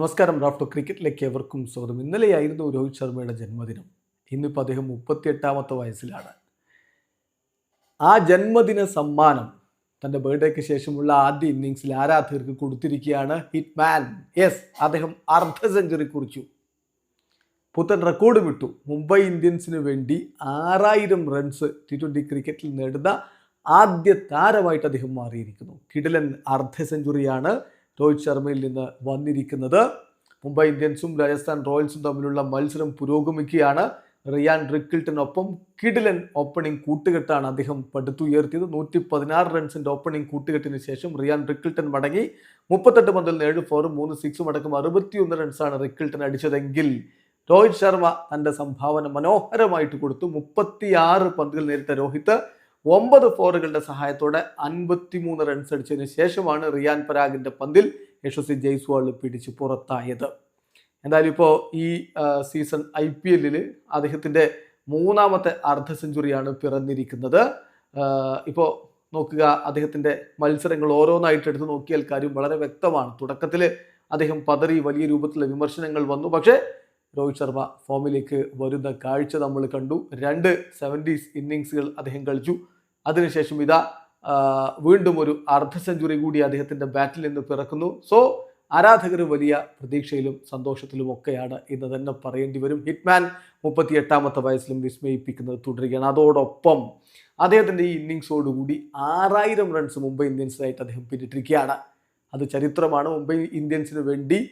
നമസ്കാരം റാഫ്റ്റോ ക്രിക്കറ്റിലേക്ക് എവർക്കും സ്വാഗതം. ഇന്നലെയായിരുന്നു രോഹിത് ശർമ്മയുടെ ജന്മദിനം. ഇന്നിപ്പോൾ അദ്ദേഹം മുപ്പത്തിയെട്ടാമത്തെ വയസ്സിലാണ്. ആ ജന്മദിന സമ്മാനം തന്റെ ബർത്ത്ഡേക്ക് ശേഷമുള്ള ആദ്യ ഇന്നിങ്സിൽ ആരാധകർക്ക് കൊടുത്തിരിക്കുകയാണ് ഹിറ്റ്മാൻ യെസ്. അദ്ദേഹം അർദ്ധ സെഞ്ചുറി കുറിച്ചു. പുത്തൻ റെക്കോർഡ് വിട്ടു. മുംബൈ ഇന്ത്യൻസിന് വേണ്ടി ആറായിരം റൺസ് ടി ട്വന്റി ക്രിക്കറ്റിൽ നേടുന്ന ആദ്യ താരമായിട്ട് അദ്ദേഹം മാറിയിരിക്കുന്നു. കിടിലൻ അർദ്ധ സെഞ്ചുറിയാണ് രോഹിത് ശർമ്മയിൽ നിന്ന് വന്നിരിക്കുന്നത്. മുംബൈ ഇന്ത്യൻസും രാജസ്ഥാൻ റോയൽസും തമ്മിലുള്ള മത്സരം പുരോഗമിക്കുകയാണ്. റിയാൻ റിക്കിൾട്ടിനൊപ്പം കിഡിലൻ ഓപ്പണിംഗ് കൂട്ടുകെട്ടാണ് അദ്ദേഹം പടുത്തുയർത്തിയത്. നൂറ്റി പതിനാറ് റൺസിന്റെ ഓപ്പണിംഗ് കൂട്ടുകെട്ടിന് ശേഷം റിയാൻ റിക്കിൾട്ടൻ മടങ്ങി. മുപ്പത്തെട്ട് പന്തിൽ ഏഴ് ഫോറും മൂന്ന് സിക്സും അടക്കം അറുപത്തിയൊന്ന് റൺസാണ് റിക്കിൾട്ടൻ അടിച്ചതെങ്കിൽ രോഹിത് ശർമ്മ തന്റെ സംഭാവന മനോഹരമായിട്ട് കൊടുത്തു. മുപ്പത്തിയാറ് പന്തുകൾ നേരിട്ട രോഹിത് ഒമ്പത് ഫോറുകളുടെ സഹായത്തോടെ അൻപത്തിമൂന്ന് റൺസ് അടിച്ചതിന് ശേഷമാണ് റിയാൻ പരാഗിന്റെ പന്തിൽ യശസ്വി ജയ്സ്വാൾ പിടിച്ച് പുറത്തായത്. എന്തായാലും ഇപ്പോൾ ഈ സീസൺ ഐ പി എല്ലിൽ അദ്ദേഹത്തിന്റെ മൂന്നാമത്തെ അർദ്ധ സെഞ്ചുറിയാണ് പിറന്നിരിക്കുന്നത്. ഇപ്പോൾ നോക്കുക അദ്ദേഹത്തിന്റെ മത്സരങ്ങൾ ഓരോന്നായിട്ട് എടുത്ത് നോക്കിയാൽ കാര്യം വളരെ വ്യക്തമാണ്. തുടക്കത്തിൽ അദ്ദേഹം പതറി വലിയ രൂപത്തിലുള്ള വിമർശനങ്ങൾ വന്നു. പക്ഷേ രോഹിത് ശർമ്മ ഫോമിലേക്ക് വരുന്ന കാഴ്ച നമ്മൾ കണ്ടു. രണ്ട് സെവന്റീസ് ഇന്നിങ്സുകൾ അദ്ദേഹം കളിച്ചു. അതിനുശേഷം ഇതാ വീണ്ടും ഒരു അർദ്ധ സെഞ്ചുറി കൂടി അദ്ദേഹത്തിന്റെ ബാറ്റിൽ നിന്ന് പിറക്കുന്നു. സോ ആരാധകർ വലിയ പ്രതീക്ഷയിലും സന്തോഷത്തിലും ഒക്കെയാണ് ഇന്ന് തന്നെ പറയേണ്ടി വരും. ഹിറ്റ്മാൻ മുപ്പത്തി എട്ടാമത്തെ വയസ്സിലും വിസ്മയിപ്പിക്കുന്നത് തുടരുകയാണ്. അതോടൊപ്പം അദ്ദേഹത്തിന്റെ ഈ ഇന്നിങ്സോടുകൂടി ആറായിരം റൺസ് മുംബൈ ഇന്ത്യൻസിനായിട്ട് അദ്ദേഹം പിന്നിട്ടിരിക്കുകയാണ്. അത് ചരിത്രമാണ്. മുംബൈ ഇന്ത്യൻസിന് വേണ്ടി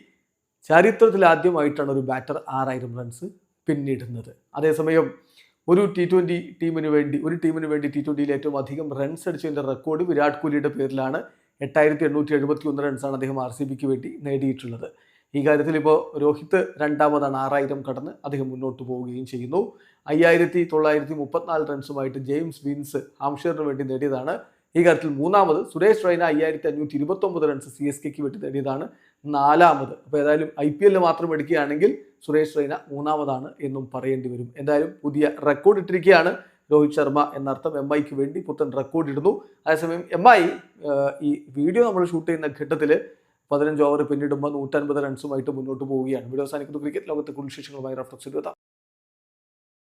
ചരിത്രത്തിൽ ആദ്യമായിട്ടാണ് ഒരു ബാറ്റർ ആറായിരം റൺസ് പിന്നിടുന്നത്. അതേസമയം ഒരു ടി ട്വന്റി ടീമിന് വേണ്ടി ഒരു ടീമിന് വേണ്ടി ടി ട്വന്റിയിൽ ഏറ്റവും അധികം റൺസ് അടിച്ചതിന്റെ റെക്കോർഡ് വിരാട് കോഹ്ലിയുടെ പേരിലാണ് എട്ടായിരത്തി എണ്ണൂറ്റി എഴുപത്തി ഒന്ന് റൺസാണ് അദ്ദേഹം ആർ സി ബിക്ക് വേണ്ടി നേടിയിട്ടുള്ളത്. ഈ കാര്യത്തിൽ ഇപ്പോൾ രോഹിത് രണ്ടാമതാണ് ആറായിരം കടന്ന് അദ്ദേഹം മുന്നോട്ട് പോവുകയും ചെയ്യുന്നു. അയ്യായിരത്തി തൊള്ളായിരത്തി മുപ്പത്തിനാല് റൺസുമായിട്ട് ജെയിംസ് വിൻസ് ഹാംഷറിന് വേണ്ടി നേടിയതാണ്. ഈ കാര്യത്തിൽ മൂന്നാമത് സുരേഷ് റൈന അയ്യായിരത്തി അഞ്ഞൂറ്റി ഇരുപത്തൊമ്പത് റൺസ് സി എസ് കെക്ക് വെട്ടി നേടിയതാണ് നാലാമത്. അപ്പോൾ ഏതായാലും ഐ പി എല്ലിൽ മാത്രം എടുക്കുകയാണെങ്കിൽ സുരേഷ് റൈന മൂന്നാമതാണ് എന്നും പറയേണ്ടി വരും. എന്തായാലും പുതിയ റെക്കോർഡ് ഇട്ടിരിക്കുകയാണ് രോഹിത് ശർമ്മ എന്നർത്ഥം എം ഐക്ക് വേണ്ടി പുത്തൻ റെക്കോർഡ് ഇടുന്നു. അതേസമയം എം ഐ ഈ വീഡിയോ നമ്മൾ ഷൂട്ട് ചെയ്യുന്ന ഘട്ടത്തിൽ പതിനഞ്ച് ഓവർ പിന്നിടുമ്പോൾ നൂറ്റൻപത് റൺസുമായിട്ട് മുന്നോട്ട് പോവുകയാണ്. വീഡിയോ അവസാനിക്കുന്നു. ക്രിക്കറ്റ് ലോകത്തെ കുടുംബ വിശേഷങ്ങളുമായി റഫ്ലക്സ് എഴുതാം